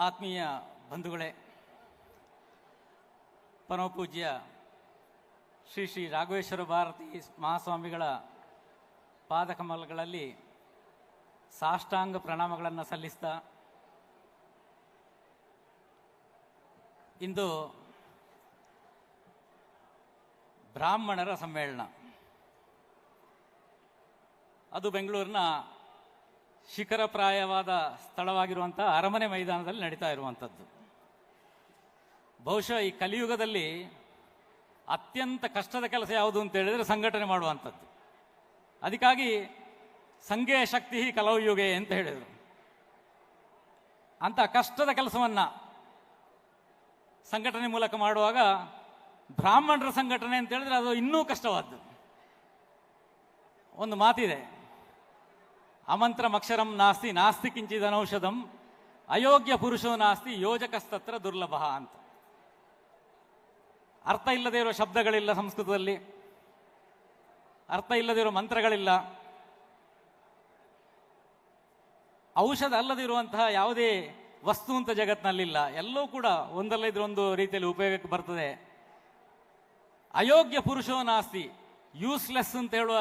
ಆತ್ಮೀಯ ಬಂಧುಗಳೇ, ಪರಮಪೂಜ್ಯ ಶ್ರೀ ಶ್ರೀ ರಾಘವೇಶ್ವರ ಭಾರತಿ ಮಹಾಸ್ವಾಮಿಗಳ ಪಾದಕಮಲಗಳಲ್ಲಿ ಸಾಷ್ಟಾಂಗ ಪ್ರಣಾಮಗಳನ್ನು ಸಲ್ಲಿಸ್ತಾ ಇಂದು ಬ್ರಾಹ್ಮಣರ ಸಮ್ಮೇಳನ. ಅದು ಬೆಂಗಳೂರಿನ ಶಿಖರಪ್ರಾಯವಾದ ಸ್ಥಳವಾಗಿರುವಂಥ ಅರಮನೆ ಮೈದಾನದಲ್ಲಿ ನಡೀತಾ ಇರುವಂಥದ್ದು. ಬಹುಶಃ ಈ ಕಲಿಯುಗದಲ್ಲಿ ಅತ್ಯಂತ ಕಷ್ಟದ ಕೆಲಸ ಯಾವುದು ಅಂತ ಹೇಳಿದರೆ ಸಂಘಟನೆ ಮಾಡುವಂಥದ್ದು. ಅದಕ್ಕಾಗಿ ಸಂಘೇ ಶಕ್ತಿ ಕಲವಯುಗೆ ಅಂತ ಹೇಳಿದರು. ಅಂತ ಕಷ್ಟದ ಕೆಲಸವನ್ನು ಸಂಘಟನೆ ಮೂಲಕ ಮಾಡುವಾಗ ಬ್ರಾಹ್ಮಣರ ಸಂಘಟನೆ ಅಂತ ಹೇಳಿದ್ರೆ ಅದು ಇನ್ನೂ ಕಷ್ಟವಾದ್ದು. ಒಂದು ಮಾತಿದೆ. ಅಮಂತ್ರಮಕ್ಷರಂ ನಾಸ್ತಿ ನಾಸ್ತಿ ಕಿಂಚಿದನೌಷಧಂ ಅಯೋಗ್ಯ ಪುರುಷೋ ನಾಸ್ತಿ, ಯೋಜಕಸ್ತತ್ರ ದುರ್ಲಭ ಅಂತ. ಅರ್ಥ ಇಲ್ಲದೆ ಇರೋ ಶಬ್ದಗಳಿಲ್ಲ ಸಂಸ್ಕೃತದಲ್ಲಿ. ಅರ್ಥ ಇಲ್ಲದೆ ಇರೋ ಮಂತ್ರಗಳಿಲ್ಲ. ಔಷಧ ಅಲ್ಲದಿರುವಂತಹ ಯಾವುದೇ ವಸ್ತು ಅಂತ ಜಗತ್ತಿನಲ್ಲಿಲ್ಲ ಎಲ್ಲವೂ ಕೂಡ ಒಂದಲ್ಲ ಇದ್ರ ಒಂದು ರೀತಿಯಲ್ಲಿ ಉಪಯೋಗಕ್ಕೆ ಬರ್ತದೆ. ಅಯೋಗ್ಯ ಪುರುಷೋ ನಾಸ್ತಿ, ಯೂಸ್ಲೆಸ್ ಅಂತ ಹೇಳುವ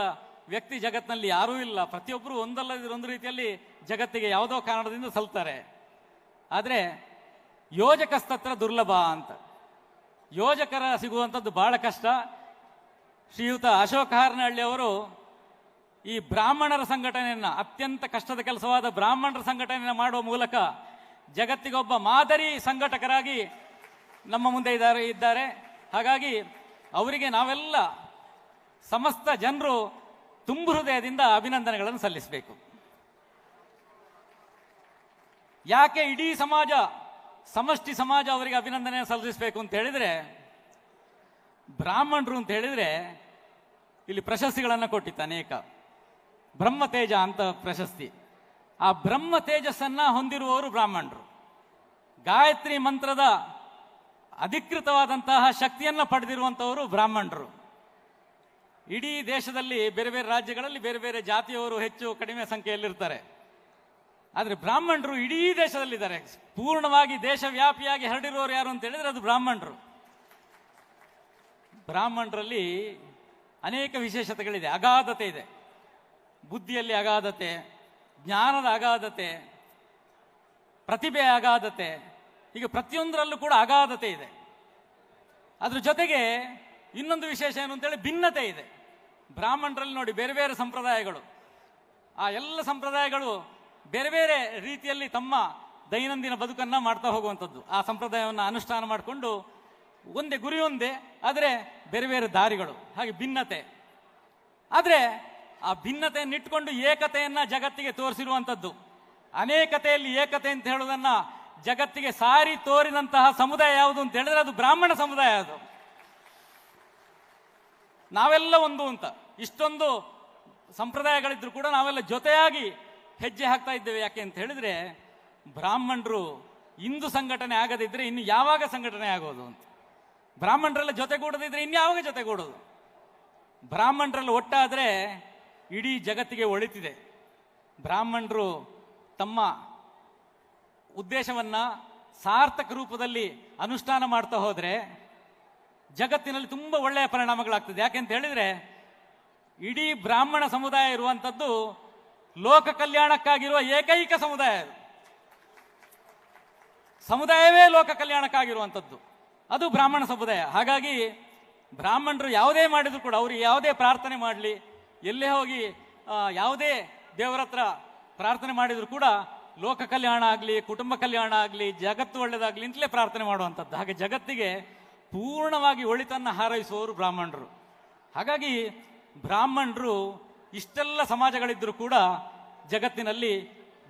ವ್ಯಕ್ತಿ ಜಗತ್ತಿನಲ್ಲಿ ಯಾರೂ ಇಲ್ಲ. ಪ್ರತಿಯೊಬ್ಬರು ಒಂದಲ್ಲ ಒಂದು ರೀತಿಯಲ್ಲಿ ಜಗತ್ತಿಗೆ ಯಾವುದೋ ಕಾರಣದಿಂದ ಸಲ್ತಾರೆ. ಆದರೆ ಯೋಜಕಸ್ತತ್ರ ದುರ್ಲಭ ಅಂತ. ಯೋಜಕರ ಸಿಗುವಂಥದ್ದು ಬಹಳ ಕಷ್ಟ. ಶ್ರೀಯುತ ಅಶೋಕ ಹಾರನಹಳ್ಳಿ ಅವರು ಈ ಬ್ರಾಹ್ಮಣರ ಸಂಘಟನೆಯನ್ನು, ಅತ್ಯಂತ ಕಷ್ಟದ ಕೆಲಸವಾದ ಬ್ರಾಹ್ಮಣರ ಸಂಘಟನೆಯನ್ನು ಮಾಡುವ ಮೂಲಕ ಜಗತ್ತಿಗೊಬ್ಬ ಮಾದರಿ ಸಂಘಟಕರಾಗಿ ನಮ್ಮ ಮುಂದೆ ಇದ್ದಾರೆ ಇದ್ದಾರೆ. ಹಾಗಾಗಿ ಅವರಿಗೆ ನಾವೆಲ್ಲ ಸಮಸ್ತ ಜನರು ತುಂಬು ಹೃದಯದಿಂದ ಅಭಿನಂದನೆಗಳನ್ನು ಸಲ್ಲಿಸಬೇಕು. ಯಾಕೆ ಇಡೀ ಸಮಾಜ, ಸಮಷ್ಟಿ ಸಮಾಜ ಅವರಿಗೆ ಅಭಿನಂದನೆ ಸಲ್ಲಿಸಬೇಕು ಅಂತ ಹೇಳಿದ್ರೆ, ಬ್ರಾಹ್ಮಣರು ಅಂತ ಹೇಳಿದ್ರೆ ಇಲ್ಲಿ ಪ್ರಶಸ್ತಿಗಳನ್ನು ಕೊಟ್ಟಿತ್ತು ಅನೇಕ ಬ್ರಹ್ಮ ತೇಜ ಅಂತ ಪ್ರಶಸ್ತಿ. ಆ ಬ್ರಹ್ಮ ತೇಜಸ್ಸನ್ನ ಹೊಂದಿರುವವರು ಬ್ರಾಹ್ಮಣರು. ಗಾಯತ್ರಿ ಮಂತ್ರದ ಅಧಿಕೃತವಾದಂತಹ ಶಕ್ತಿಯನ್ನ ಪಡೆದಿರುವಂಥವರು ಬ್ರಾಹ್ಮಣರು. ಇಡೀ ದೇಶದಲ್ಲಿ ಬೇರೆ ಬೇರೆ ರಾಜ್ಯಗಳಲ್ಲಿ ಬೇರೆ ಬೇರೆ ಜಾತಿಯವರು ಹೆಚ್ಚು ಕಡಿಮೆ ಸಂಖ್ಯೆಯಲ್ಲಿರ್ತಾರೆ. ಆದರೆ ಬ್ರಾಹ್ಮಣರು ಇಡೀ ದೇಶದಲ್ಲಿದ್ದಾರೆ. ಪೂರ್ಣವಾಗಿ ದೇಶವ್ಯಾಪಿಯಾಗಿ ಹರಡಿರೋರು ಯಾರು ಅಂತ ಹೇಳಿದ್ರೆ ಅದು ಬ್ರಾಹ್ಮಣರು. ಬ್ರಾಹ್ಮಣರಲ್ಲಿ ಅನೇಕ ವಿಶೇಷತೆಗಳಿದೆ. ಅಗಾಧತೆ ಇದೆ. ಬುದ್ಧಿಯಲ್ಲಿ ಅಗಾಧತೆ, ಜ್ಞಾನದ ಅಗಾಧತೆ ಪ್ರತಿಭೆ ಅಗಾಧತೆ, ಈಗ ಪ್ರತಿಯೊಂದರಲ್ಲೂ ಕೂಡ ಅಗಾಧತೆ ಇದೆ. ಅದ್ರ ಜೊತೆಗೆ ಇನ್ನೊಂದು ವಿಶೇಷ ಏನು ಅಂತೇಳಿ ಭಿನ್ನತೆ ಇದೆ. ಬ್ರಾಹ್ಮಣರಲ್ಲಿ ನೋಡಿ ಬೇರೆ ಬೇರೆ ಸಂಪ್ರದಾಯಗಳು. ಆ ಎಲ್ಲ ಸಂಪ್ರದಾಯಗಳು ಬೇರೆ ಬೇರೆ ರೀತಿಯಲ್ಲಿ ತಮ್ಮ ದೈನಂದಿನ ಬದುಕನ್ನು ಮಾಡ್ತಾ ಹೋಗುವಂಥದ್ದು. ಆ ಸಂಪ್ರದಾಯವನ್ನು ಅನುಷ್ಠಾನ ಮಾಡಿಕೊಂಡು ಒಂದೇ ಗುರಿ ಒಂದೇ ಆದರೆ ಬೇರೆ ಬೇರೆ ದಾರಿಗಳು, ಹಾಗೆ ಭಿನ್ನತೆ. ಆದರೆ ಆ ಭಿನ್ನತೆಯನ್ನು ಇಟ್ಕೊಂಡು ಏಕತೆಯನ್ನು ಜಗತ್ತಿಗೆ ತೋರಿಸಿರುವಂಥದ್ದು. ಅನೇಕತೆಯಲ್ಲಿ ಏಕತೆ ಅಂತ ಹೇಳೋದನ್ನು ಜಗತ್ತಿಗೆ ಸಾರಿ ತೋರಿದಂತಹ ಸಮುದಾಯ ಯಾವುದು ಅಂತ ಹೇಳಿದ್ರೆ ಅದು ಬ್ರಾಹ್ಮಣ ಸಮುದಾಯ ಅದು. ನಾವೆಲ್ಲ ಒಂದು ಅಂತ. ಇಷ್ಟೊಂದು ಸಂಪ್ರದಾಯಗಳಿದ್ರು ಕೂಡ ನಾವೆಲ್ಲ ಜೊತೆಯಾಗಿ ಹೆಜ್ಜೆ ಹಾಕ್ತಾ ಇದ್ದೇವೆ. ಯಾಕೆ ಅಂತ ಹೇಳಿದ್ರೆ, ಬ್ರಾಹ್ಮಣರು ಇಂದು ಸಂಘಟನೆ ಆಗದಿದ್ರೆ ಇನ್ನು ಯಾವಾಗ ಸಂಘಟನೆ ಆಗೋದು ಅಂತ. ಬ್ರಾಹ್ಮಣರೆಲ್ಲ ಜೊತೆಗೂಡದಿದ್ರೆ ಇನ್ಯಾವಾಗ ಜೊತೆಗೂಡೋದು ಬ್ರಾಹ್ಮಣರಲ್ಲಿ ಒಟ್ಟಾದರೆ ಇಡೀ ಜಗತ್ತಿಗೆ ಒಳಿತಿದೆ. ಬ್ರಾಹ್ಮಣರು ತಮ್ಮ ಉದ್ದೇಶವನ್ನ ಸಾರ್ಥಕ ರೂಪದಲ್ಲಿ ಅನುಷ್ಠಾನ ಮಾಡ್ತಾ ಹೋದ್ರೆ ಜಗತ್ತಿನಲ್ಲಿ ತುಂಬ ಒಳ್ಳೆಯ ಪರಿಣಾಮಗಳಾಗ್ತದೆ. ಯಾಕೆಂತ ಹೇಳಿದ್ರೆ, ಇಡೀ ಬ್ರಾಹ್ಮಣ ಸಮುದಾಯ ಇರುವಂಥದ್ದು ಲೋಕ ಕಲ್ಯಾಣಕ್ಕಾಗಿರುವ ಏಕೈಕ ಸಮುದಾಯ ಸಮುದಾಯವೇ ಲೋಕ ಕಲ್ಯಾಣಕ್ಕಾಗಿರುವಂಥದ್ದು ಅದು ಬ್ರಾಹ್ಮಣ ಸಮುದಾಯ. ಹಾಗಾಗಿ ಬ್ರಾಹ್ಮಣರು ಯಾವುದೇ ಮಾಡಿದ್ರು ಕೂಡ ಅವರು ಯಾವುದೇ ಪ್ರಾರ್ಥನೆ ಮಾಡಲಿ, ಎಲ್ಲೇ ಹೋಗಿ ಯಾವುದೇ ದೇವರ ಹತ್ರ ಪ್ರಾರ್ಥನೆ ಮಾಡಿದ್ರು ಕೂಡ ಲೋಕ ಕಲ್ಯಾಣ ಆಗಲಿ, ಕುಟುಂಬ ಕಲ್ಯಾಣ ಆಗಲಿ, ಜಗತ್ತು ಒಳ್ಳೆಯದಾಗಲಿ ಅಂತಲೇ ಪ್ರಾರ್ಥನೆ ಮಾಡುವಂಥದ್ದು. ಹಾಗೆ ಜಗತ್ತಿಗೆ ಪೂರ್ಣವಾಗಿ ಒಳಿತನ್ನು ಹಾರೈಸುವವರು ಬ್ರಾಹ್ಮಣರು. ಹಾಗಾಗಿ ಬ್ರಾಹ್ಮಣರು ಇಷ್ಟೆಲ್ಲ ಸಮಾಜಗಳಿದ್ದರೂ ಕೂಡ ಜಗತ್ತಿನಲ್ಲಿ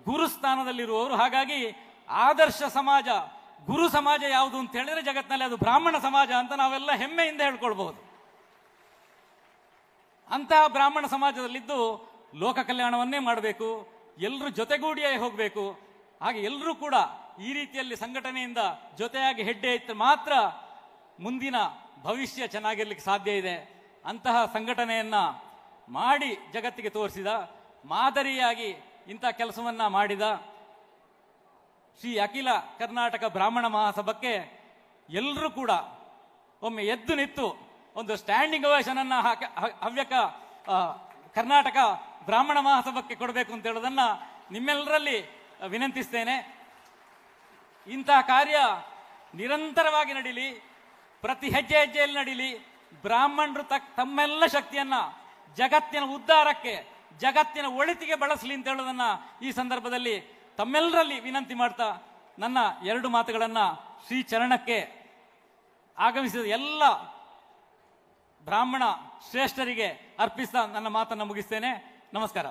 ಗುರು ಸ್ಥಾನದಲ್ಲಿರುವವರು. ಹಾಗಾಗಿ ಆದರ್ಶ ಸಮಾಜ, ಗುರು ಸಮಾಜ ಯಾವುದು ಅಂತ ಹೇಳಿದ್ರೆ ಜಗತ್ತಿನಲ್ಲಿ ಅದು ಬ್ರಾಹ್ಮಣ ಸಮಾಜ ಅಂತ ನಾವೆಲ್ಲ ಹೆಮ್ಮೆಯಿಂದ ಹೇಳ್ಕೊಳ್ಬಹುದು. ಅಂತಹ ಬ್ರಾಹ್ಮಣ ಸಮಾಜದಲ್ಲಿದ್ದು ಲೋಕ ಕಲ್ಯಾಣವನ್ನೇ ಮಾಡಬೇಕು ಎಲ್ಲರೂ ಜೊತೆಗೂಡಿಯೇ ಹೋಗಬೇಕು. ಹಾಗೆ ಎಲ್ಲರೂ ಕೂಡ ಈ ರೀತಿಯಲ್ಲಿ ಸಂಘಟನೆಯಿಂದ ಜೊತೆಯಾಗಿ ಹೆಡ್ಡೆ ಇತ್ತು ಮಾತ್ರ ಮುಂದಿನ ಭವಿಷ್ಯ ಚೆನ್ನಾಗಿರ್ಲಿಕ್ಕೆ ಸಾಧ್ಯ ಇದೆ ಅಂತಹ ಸಂಘಟನೆಯನ್ನ ಮಾಡಿ ಜಗತ್ತಿಗೆ ತೋರಿಸಿದ, ಮಾದರಿಯಾಗಿ ಇಂಥ ಕೆಲಸವನ್ನ ಮಾಡಿದ ಶ್ರೀ ಅಖಿಲ ಕರ್ನಾಟಕ ಬ್ರಾಹ್ಮಣ ಮಹಾಸಭಕ್ಕೆ ಎಲ್ಲರೂ ಕೂಡ ಒಮ್ಮೆ ಎದ್ದು ನಿಂತು ಒಂದು ಸ್ಟ್ಯಾಂಡಿಂಗ್ ಅವೇಷನನ್ನು ಹಾಕ- ಹವ್ಯಕ ಕರ್ನಾಟಕ ಬ್ರಾಹ್ಮಣ ಮಹಾಸಭಕ್ಕೆ ಕೊಡಬೇಕು ಅಂತ ಹೇಳೋದನ್ನ ನಿಮ್ಮೆಲ್ಲರಲ್ಲಿ ವಿನಂತಿಸ್ತೇನೆ. ಇಂತಹ ಕಾರ್ಯ ನಿರಂತರವಾಗಿ ನಡೀಲಿ. ಪ್ರತಿ ಹೆಜ್ಜೆ ಹೆಜ್ಜೆಯಲ್ಲಿ ನಡೀಲಿ. ಬ್ರಾಹ್ಮಣರು ತಕ್ ತಮ್ಮೆಲ್ಲ ಶಕ್ತಿಯನ್ನ ಜಗತ್ತಿನ ಉದ್ಧಾರಕ್ಕೆ, ಜಗತ್ತಿನ ಒಳಿತಿಗೆ ಬಳಸಲಿ ಅಂತ ಹೇಳೋದನ್ನ ಈ ಸಂದರ್ಭದಲ್ಲಿ ತಮ್ಮೆಲ್ಲರಲ್ಲಿ ವಿನಂತಿ ಮಾಡ್ತಾ ನನ್ನ ಎರಡು ಮಾತುಗಳನ್ನ ಶ್ರೀ ಚರಣಕ್ಕೆ ಆಗಮಿಸಿದ ಎಲ್ಲ ಬ್ರಾಹ್ಮಣ ಶ್ರೇಷ್ಠರಿಗೆ ಅರ್ಪಿಸ್ತಾ ನನ್ನ ಮಾತನ್ನು ಮುಗಿಸ್ತೇನೆ. ನಮಸ್ಕಾರ.